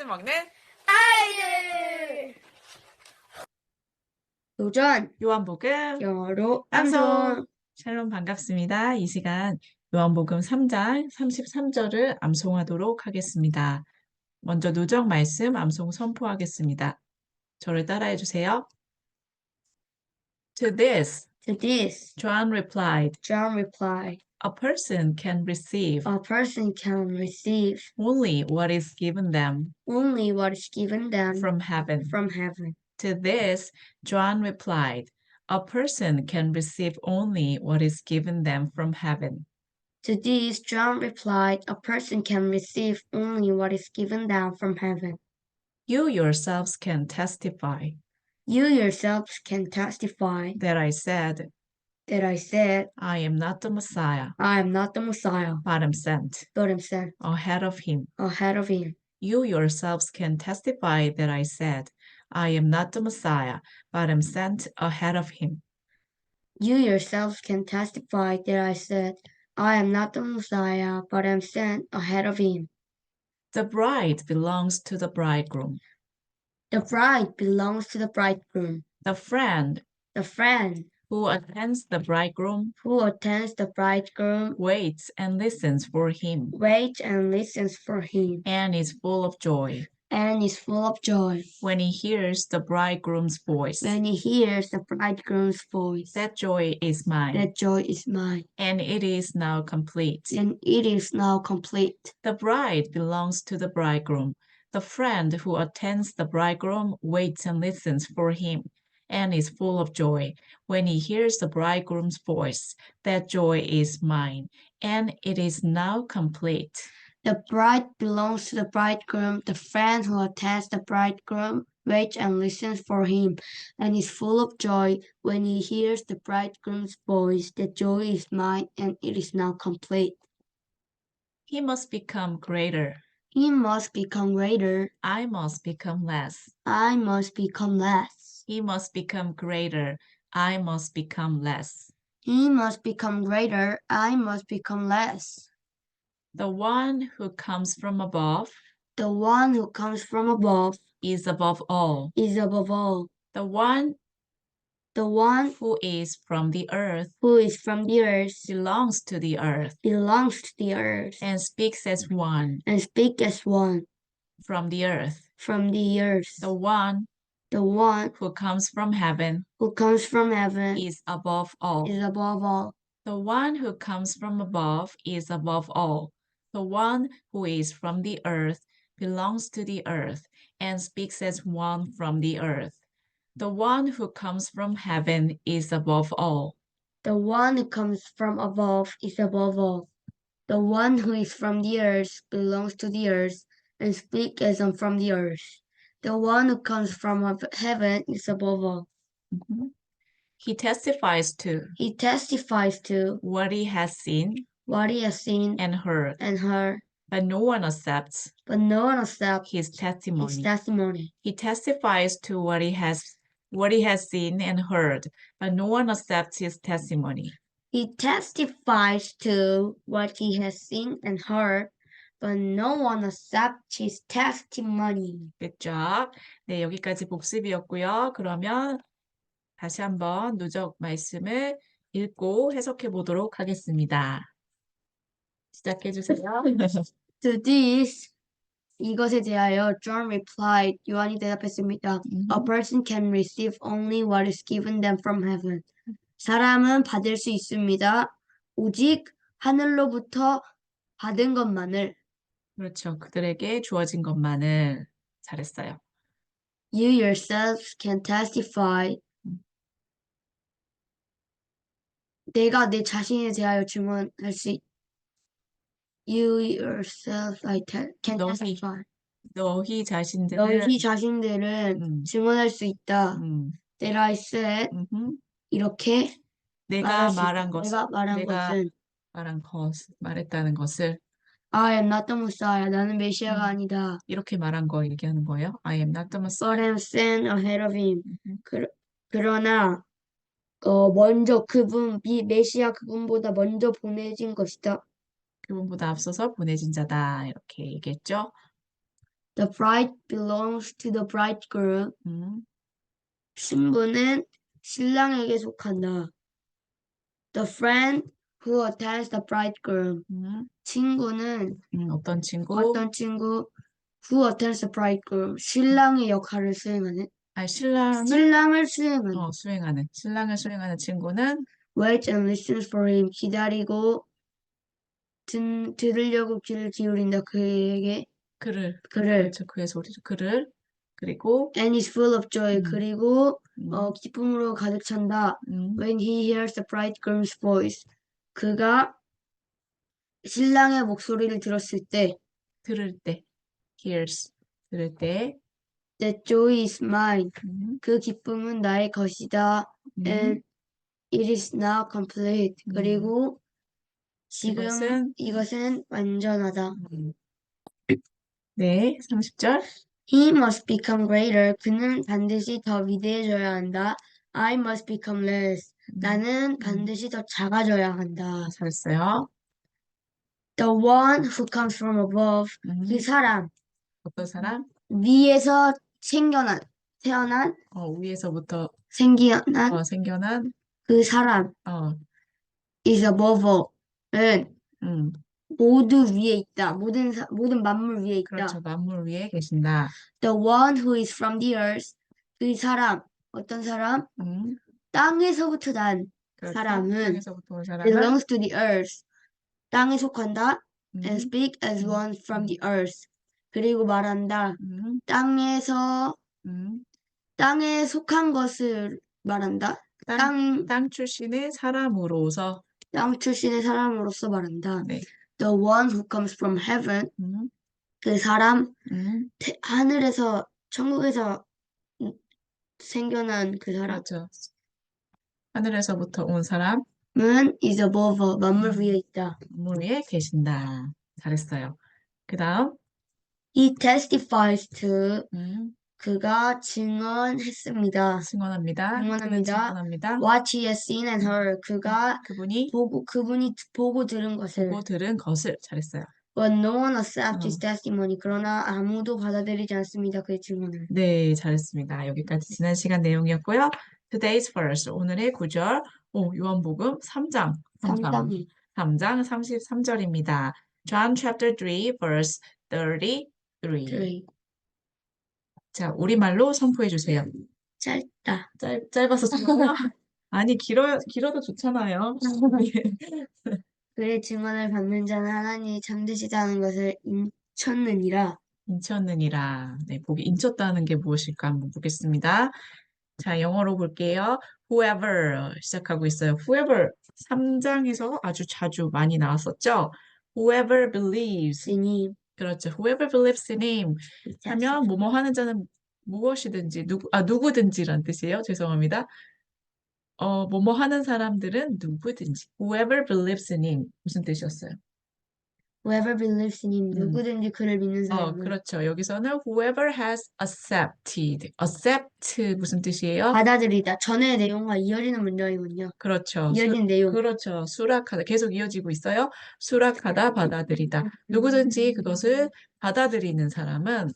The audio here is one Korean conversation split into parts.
말씀 먹는 아이들 도전 요한복음 암송. 암송 샬롬 반갑습니다. 이 시간 요한복음 3장 33절을 암송하도록 하겠습니다. 먼저 누적 말씀 암송 선포하겠습니다. 저를 따라해 주세요. To this, To this John replied, John replied A person can receive A person can receive only what is given them only what is given them from heaven. from heaven To this, John replied, A person can receive only what is given them from heaven. To this John replied A person can receive only what is given them from heaven You yourselves can testify You yourselves can testify that I said, that I said I am not the Messiah, I am not the Messiah. But I am sent. But am sent. Ahead of him. ahead of him. You yourselves can testify that I said, I am not the Messiah, but I'm sent. Ahead of him. You yourselves can testify that I said, I am not the Messiah, but I am sent. Ahead of him. The bride belongs to the bridegroom. The bride belongs to the bridegroom. The friend. The friend who attends the bridegroom who attends the bridegroom waits and listens for him waits and listens for him and is full of joy and is full of joy when he hears the bridegroom's voice. when he hears the bridegroom's voice. That joy is mine, That joy is mine, and it is now complete. and it is now complete. The bride belongs to the bridegroom. The friend who attends the bridegroom waits and listens for him and is full of joy when he hears the bridegroom's voice. That joy is mine, and it is now complete. The bride belongs to the bridegroom. The friend who attends the bridegroom waits and listens for him and is full of joy when he hears the bridegroom's voice. The joy is mine and it is now complete. He must become greater. He must become greater. I must become less. I must become less. He must become greater. I must become less. He must become greater. I must become less. The one who comes from above The one who comes from above is above all. is above all. The one The one who is from the earth who is from the earth belongs to the earth belongs to the earth and speaks as one and speaks as one from the earth. from the earth. The one The one who comes from heaven who comes from heaven is above all. is above all. The one who comes from above is above all. The one who is from the earth belongs to the earth and speaks as one from the earth. The one who comes from heaven is above all. The one who comes from above is above all. The one who is from the earth belongs to the earth and speaks as one from the earth. The one who comes from heaven is above all. Mhm. He testifies to He testifies to what he has seen what he has seen and heard, and heard, but no one accepts but no one accepts his his testimony. testimony. He testifies to what he has what he has seen and heard, but no one accepts his testimony. He testifies to what he has seen and heard, but no one accepts his testimony. Good job. 네, 여기까지 복습이었고요. 그러면 다시 한번 누적 말씀을 읽고 해석해 보도록 하겠습니다. 시작해 주세요. To this, 이것에 대하여 John replied, 요한이 대답했습니다. A person can receive only what is given them from heaven. 사람은 받을 수 있습니다. 오직 하늘로부터 받은 것만을. 그렇죠. 그들에게 주어진 것만을 잘했어요. You yourselves can testify. 내가 내 자신에 대하여 증언할 수 있- You yourself I te- can 너희. testify. 너희 자신들은 너희 자신들은 음, 증언할 수 있다. 음, That I said 음흠. 이렇게 내가 말할 수 말한 있다. 것을 내가 말한 내가 것은 말한 것 말했다는 것을 I am not the Messiah. 나는 메시아가 음. 아니다. 이렇게 말한 거 얘기하는 거예요. I am not the Messiah. But am sent ahead of him. 음흠. 그, 그러나 어, 먼저 그분 이 메시아 그분보다 먼저 보내진 것이다. 그분보다 앞서서 보내진 자다. 이렇게 얘기했죠. The bride belongs to the bridegroom. 음, 신부는 신랑에게 속한다. The friend who attends the bridegroom. 음, 친구는 음, 어떤 친구? 어떤 친구 who attends the bridegroom. 신랑의 역할을 수행하는 아, 신랑을 신랑을 수행하는 어, 수행하는 신랑을 수행하는 친구는 waits and listens for him. 기다리고 든, 들으려고 귀를 기울인다. 그에게 그를 그를 그렇죠. 그의 소리를 그를 그리고 and is full of joy. 음. 그리고 음, 어, 기쁨으로 가득 찬다. 음, When he hears the bridegroom's voice. 그가 신랑의 목소리를 들었을 때 들을 때 hears 들을 때 That joy is mine. 음, 그 기쁨은 나의 것이다. 음, And it is now complete. 음. 그리고 지금 이것은 이것은 완전하다. 음. 네, 30절. He must become greater. 그는 반드시 더 위대해져야 한다. I must become less. 나는 반드시 더 작아져야 한다. 잘했어요. The one who comes from above. 음, 그 사람 어떤 사람? 위에서 생겨난 태어난 어, 위에서부터 생겨난 어, 생겨난 그 사람 어, is above all은 음, 모두 위에 있다. 모든 사, 모든 만물 위에 있다. 그렇죠. 만물 위에 계신다. The one who is from the earth. 그 사람 어떤 사람 음, 땅에서부터 난 그렇죠. 사람은 땅에서부터 온 사람은 belongs to the earth. 땅에 속한다. 음, and speak as 음, one from 음. the earth. 그리고 말한다. 음, 땅에서 음, 땅에 속한 것을 말한다. 땅, 땅, 땅 출신의 사람으로서 땅 출신의 사람으로서 말한다. 네. The one who comes from heaven. 음, 그 사람 음, 태- 하늘에서 천국에서 음, 생겨난 그 사람은 그렇죠. 하늘에서부터 온 사람은 is above. 만물 위에 있다. 만물 위에 계신다. 잘했어요. 그 다음, He testifies to 음, 그가 증언했습니다. 증언합니다. 그는 증언합니다. 증언합니다. What he has seen and heard. 그가 그분이 보고 그분이 보고 들은 것을. 보고 들은 것을 잘했어요. But no one accepts his 어. testimony. 그러나 아무도 받아들이지 않습니다. 그의 증언을. 네, 잘했습니다. 여기까지 지난 시간 내용이었고요. Today's verse, 오늘의 구절, 오, 요한복음 3장, 3장, 상당히 3장 33절입니다. John chapter 3, verse 33. 그래. 자, 우리말로 선포해 주세요. 짧다. 짧, 짧아서 좋아요? 아니, 길어, 길어도 좋잖아요. 그의 증언을 받는 자는 하나님이 참되시다는 것을 인쳤느니라. 인쳤느니라. 네, 보기 인쳤다는 게 무엇일까 한번 보겠습니다. 자, 영어로 볼게요. Whoever 시작하고 있어요. Whoever 3장에서 아주 자주 많이 나왔었죠. Whoever believes. 주님. 그렇죠. Whoever believes in him 하면 뭐뭐 하는 자는 무엇이든지 누구 아 누구든지란 뜻이에요. 죄송합니다. 어, 뭐뭐 하는 사람들은 누구든지 whoever believes in him 무슨 뜻이었어요? Whoever believes in him. 음. 누구든지 그를 믿는 어, 사람은 그렇죠. 여기서는 whoever has accepted. accept 무슨 뜻이에요? 받아들이다. 전의 내용과 이어지는 문장이군요. 그렇죠. 수, 이어진 내용. 그렇죠. 수락하다. 계속 이어지고 있어요. 수락하다, 받아들이다. 누구든지 그것을 받아들이는 사람은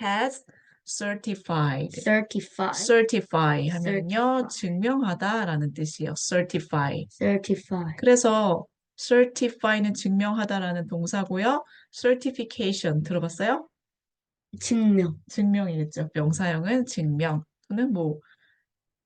has certified. certify. certify 하면요, certify. 증명하다라는 뜻이에요. certify. certify. 그래서 certify는 증명하다라는 동사고요. certification 들어봤어요? 증명. 증명이겠죠. 명사형은 증명 또는 뭐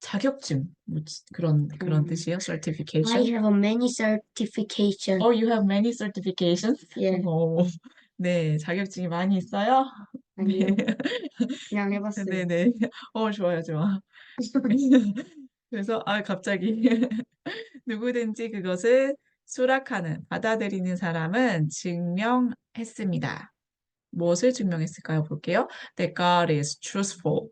자격증 뭐 지- 그런 그런 음. 뜻이에요. I certification. have a many certification. Oh, you have many certifications? 예. 오, 네, 자격증이 많이 있어요. 아니요. 네, 그냥 해봤어요. 네, 네. 어, 좋아요, 좋아. 그래서 아 갑자기 누구든지 그것을 수락하는 받아들이는 사람은 증명했습니다. 무엇을 증명했을까요? 볼게요. That God is truthful.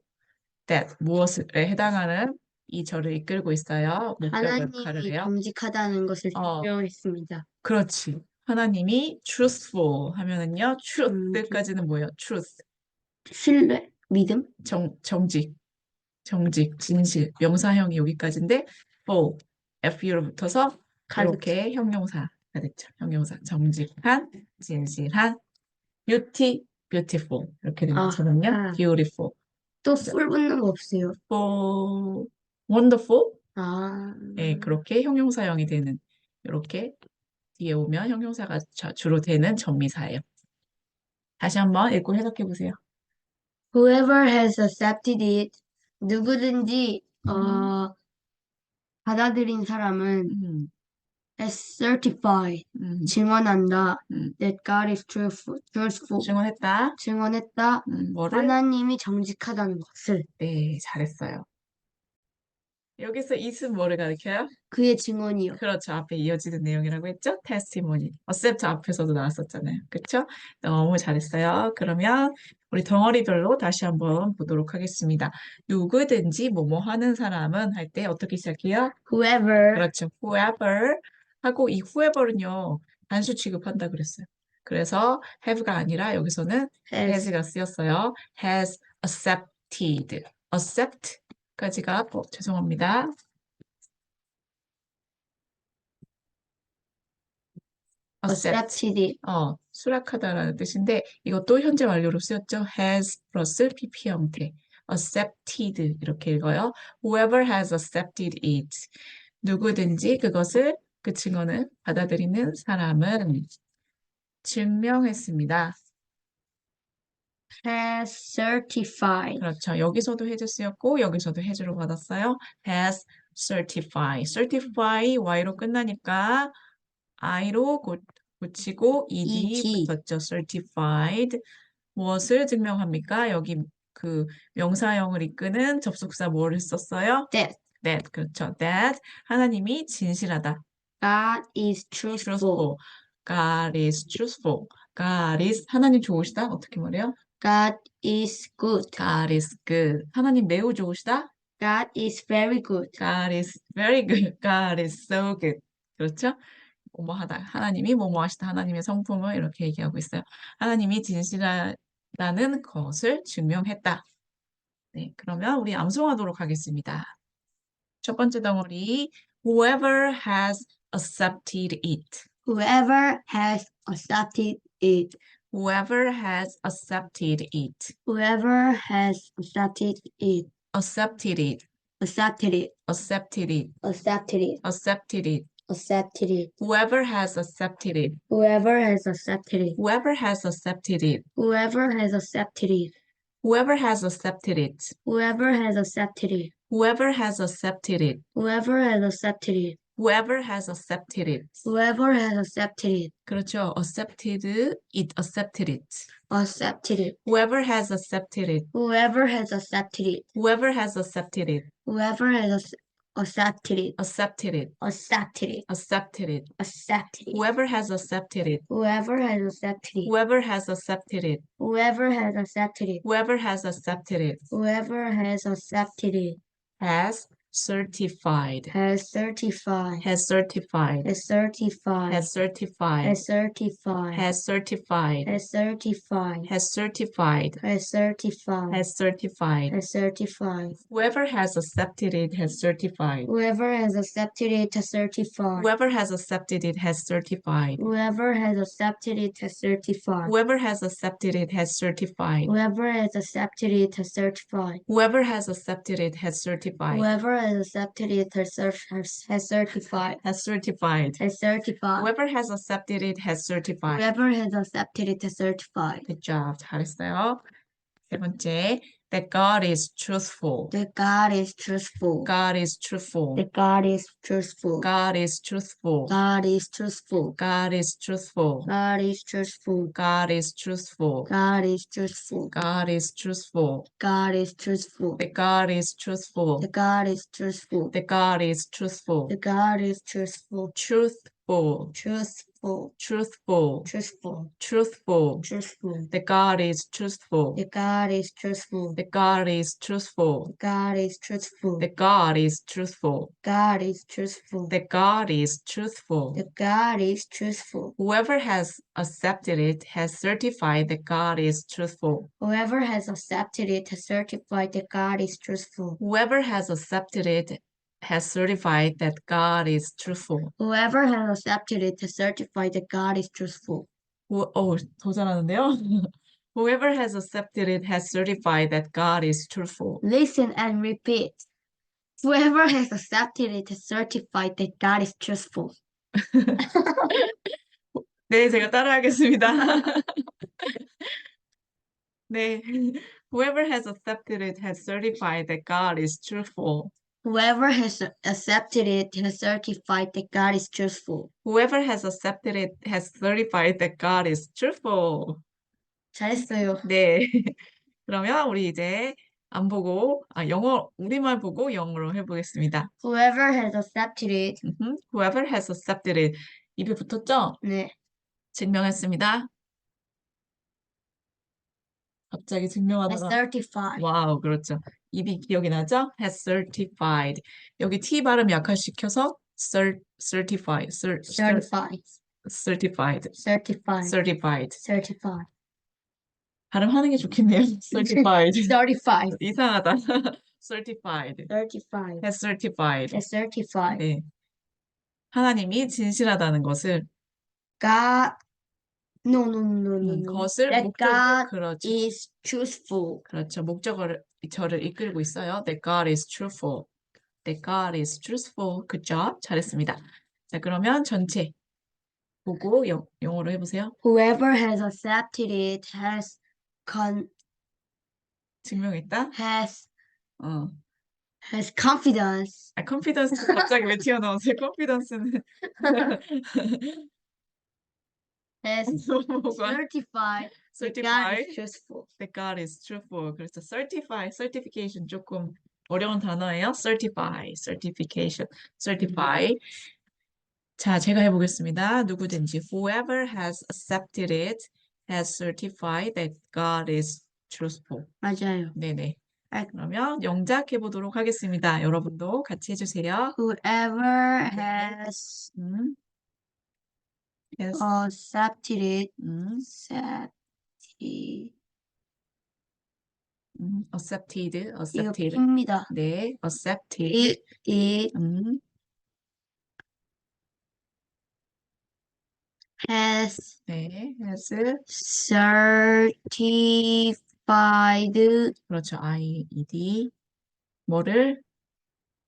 That 무엇에 해당하는 이 저를 이끌고 있어요. 하나님이. 정직하다는 것을 어. 증명했습니다. 그렇지. 하나님이 truthful 하면은요. truth 음, 뭐예요? truth. 신뢰, 믿음, 정, 정직. 정직, 진실. 명사형이 여기까지인데 full. FU로 붙어서 가득. 이렇게 형용사가 됐죠. 형용사. 정직한, 진실한, beauty, beautiful 이렇게 되는 아, 것처럼요. 아. beautiful, 또풀 붙는 거 없어요. for, wonderful 아, 예, 그렇게 형용사형이 되는 이렇게 뒤에 오면 형용사가 자- 주로 되는 전미사예요. 다시 한번 읽고 해석해 보세요. whoever has accepted it, 누구든지 어, 받아들인 사람은 음, is certified, 음, 증언한다. 음. that God is truthful, truthful. 증언했다. 증언했다. 음, 뭐를? 하나님이 정직하다는 것을 네, 잘했어요. 여기서 is은 뭐를 가리켜요? 그의 증언이요. 그렇죠. 앞에 이어지는 내용이라고 했죠? testimony. accept 앞에서도 나왔었잖아요. 그렇죠? 너무 잘했어요. 그러면 우리 덩어리별로 다시 한번 보도록 하겠습니다. 누구든지 뭐뭐 하는 사람은 할 때 어떻게 시작해요? whoever 그렇죠. whoever 하고 이 whoever는요. 단수 취급한다 그랬어요. 그래서 have가 아니라 여기서는 has has가 쓰였어요. has accepted. accept까지가 어, 죄송합니다. accept. accepted. 어, 수락하다라는 뜻인데 이것도 현재 완료로 쓰였죠. has 플러스 pp 형태. accepted 이렇게 읽어요. Whoever has accepted it. 누구든지 그것을 그 증언을 받아들이는 사람은 증명했습니다. has certified. 그렇죠. 여기서도 has 쓰였고 여기서도 has로 받았어요. has certified. certify y로 끝나니까 i로 고, 고치고 ed ed. 붙었죠. certified. 무엇을 증명합니까? 여기 그 명사형을 이끄는 접속사 뭐를 썼어요? that that. 그렇죠. that 하나님이 진실하다. God is truthful. truthful. God is truthful. God is 하나님 좋으시다. 어떻게 말해요? God is good. God is good. 하나님 매우 좋으시다. God is very good. God is very good. God is so good. 그렇죠? 뭐뭐하다. 하나님이 뭐뭐 하시다. 하나님의 성품을 이렇게 얘기하고 있어요. 하나님이 진실하다는 것을 증명했다. 네, 그러면 우리 암송하도록 하겠습니다. 첫 번째 덩어리 Whoever has accepted it. Whoever has accepted it. Whoever has accepted it. Whoever has accepted it. Accepted it. Accepted it. Accepted it. Accepted it. Accepted it. Accepted it. Whoever has accepted it. Whoever has accepted it. Whoever has accepted it. Whoever has accepted it. Whoever has accepted it. Whoever has accepted it. Whoever has accepted it. Whoever has accepted it. Whoever has accepted it. Whoever has accepted it. 그렇죠. accepted it, accepted it. Accepted it. Whoever has accepted it. Whoever has accepted it. Whoever has accepted it. Whoever has ac- accepted it. Accepted it. Accepted it. Accepted it. Accepted it. Whoever has accepted it. Whoever has accepted it. Whoever has accepted it. Whoever has accepted it. Whoever has accepted it. Whoever has accepted it. Has certified. Has certified. Has certified. Has certified. Has certified. Has certified. Has certified. Has certified. Has certified. Has certified. Has certified. Has certified. Whoever has accepted it has certified. Whoever has accepted it has certified. Whoever has accepted it has certified. Whoever has accepted it has certified. Whoever has accepted it has certified. Whoever has accepted it has certified. Whoever has accepted it has certified. Whoever has accepted it has, cer- has, has certified. Has certified. Has certified. Whoever has accepted it has certified. Whoever has accepted it has certified. Good job. 잘했어요. 세 번째, that God is truthful. That God is truthful. God is truthful. That God is truthful. God is truthful. God is truthful. God is truthful. God is truthful. God is truthful. God is truthful. God is truthful. God is truthful. That God is truthful. The God is truthful. That God is truthful. The God is truthful. Truthful. Truthful. Truthful. Truthful. Truthful. Truthful. The God is truthful. The God is truthful. The God is truthful. God is truthful. The God is truthful. God is truthful. That God is truthful. The God is truthful. Whoever has accepted it has certified that God is truthful. Whoever has accepted it has certified that God is truthful. Whoever has accepted it has certified that God is truthful. Whoever has accepted it has certified that God is truthful. 오, 어, 더 잘하는데요? Whoever has accepted it has certified that God is truthful. Listen and repeat. Whoever has accepted it has certified that God is truthful. 네, 제가 따라하겠습니다. 네. Whoever has accepted it has certified that God is truthful. Whoever has accepted it has certified that God is truthful. Whoever has accepted it has certified that God is truthful. 잘했어요. 네. 그러면 우리 이제 안 보고, 아, 영어, 우리말 보고 영어로 해보겠습니다. Whoever has accepted it. 음흠. Whoever has accepted it. 입에 붙었죠? 네. 증명했습니다. 갑자기 Has 증명하다가 certified. 와우, 그렇죠. 입이 기억이 나죠? has certified. 여기 T 발음 약화시켜서 cer, certified, cer, cer, Certified. certified, Certified. certified. Certified. 발음하는 게 좋겠네요. certified. Certified. 이상하다. certified. Certified. has certified. Has certified. 네. 하나님이 진실하다는 것을 God. No, no, no, no, 음, no. 것을 목적으로 God 그렇죠. is truthful. 그렇죠. 목적어를 저를 이끌고 있어요. That God is truthful. That God is truthful. Good job. 잘했습니다. 자, 그러면 전체 보고 영, 영어로 해보세요. Whoever has accepted it has con 증명했다. has 어. has confidence. 아, confidence 갑자기 왜 튀어나오세요? confidence는 Has 뭐가 certified that God certified is truthful. that God is truthful. 그래서 certify, certification 조금 어려운 단어예요. certify, certification, certify. 자, 제가 해보겠습니다. 누구든지 whoever has accepted it has certified that God is truthful. 맞아요. 네네. 아. 그러면 영작 해 보도록 하겠습니다. 여러분도 같이 해주세요. Whoever has 음. Yes. accepted it, 음, accepted 음, accepted, 이거 accepted. 핍니다. 네, accepted. It it 음, has 네, has. certified 그렇죠. IED. 뭐를?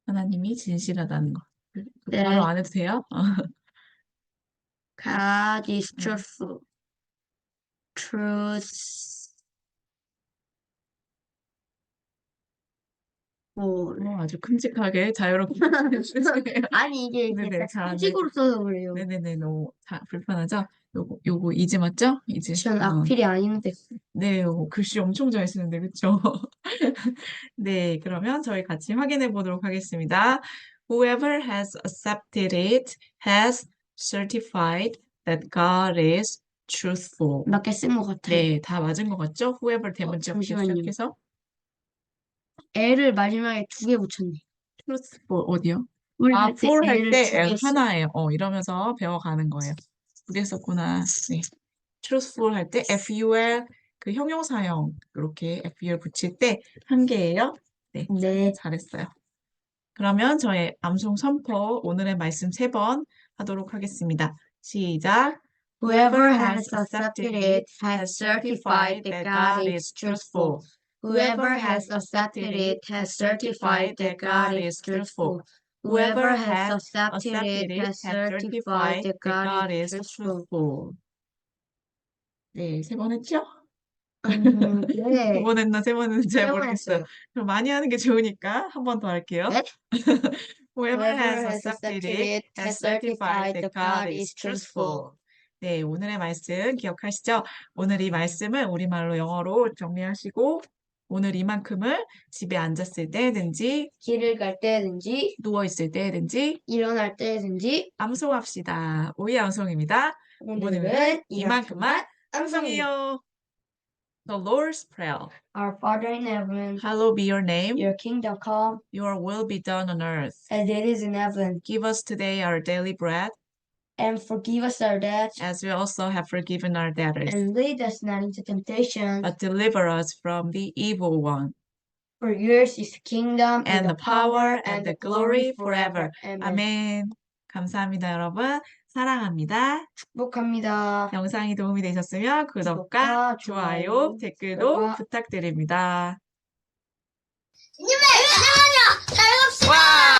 하나님이 진실하다는 거. 그 네. 바로 안 해도 돼요? God is 네. truthful. Truth. 어, 아주 큼직하게 자유롭게 해주세요. 아니 이게 네네, 약간 잘안 수직으로 써서 그래요. 네네네, 너무 자, 불편하죠? 요거, 요거 이제 맞죠? 이제. 전 어. 악필이 아닌데. 네, 요 글씨 엄청 잘 쓰는데, 그쵸? 네, 그러면 저희 같이 확인해 보도록 하겠습니다. Whoever has accepted it has certified that God is truthful. 맞게 쓴것 같아요. 네, 다 맞은 것 같죠? Whoever 대문자 붙여 잠시만요. 시작해서 L을 마지막에 두 개 붙였네. truthful 어디요? 우리 아, 할때 for 할 L을 때두 L 개 써. 하나예요. 어, 이러면서 배워가는 거예요. 두 개 썼구나. 네. truthful 할 때 FUL 그 형용사형 이렇게 FUL 붙일 때 한 개예요. 네. 잘했어요. 그러면 저의 암송 선포 오늘의 말씀 세 번 하도록 하겠습니다. 시작. Whoever has accepted it has certified that God is truthful. Whoever has accepted it has certified that God is truthful. Whoever has accepted it has certified that God is truthful. 네, 세 번 했죠? 음, 두 네. 번 했나 세 번 했는지 잘 모르겠어요. 그럼 많이 하는 게 좋으니까 한 번 더 할게요. 네? Whoever has accepted it has certified that God is truthful. 네, 오늘의 말씀 기억하시죠? 오늘 이 말씀을 우리말로 영어로 정리하시고 오늘 이만큼을 집에 앉았을 때든지 길을 갈 때든지 누워 있을 때든지 일어날 때든지 암송합시다. 오이 암송입니다. 오늘은 이만큼만 암송이요. 암송이요. The Lord's Prayer. Our Father in heaven, Hallowed be your name. your kingdom come Your will be done on earth. as it is in heaven, Give us today our daily bread, and forgive us our debts, as we also have forgiven our debtors. and lead us not into temptation, But deliver us from the evil one. for yours is the kingdom And the power and the glory forever. Amen. 아멘. 감사합니다, 여러분. 사랑합니다. 축복합니다. 영상이 도움이 되셨으면 구독과 좋아요, 좋아요, 댓글도 구독과- 부탁드립니다. 님의 사랑요 잘 봅시다.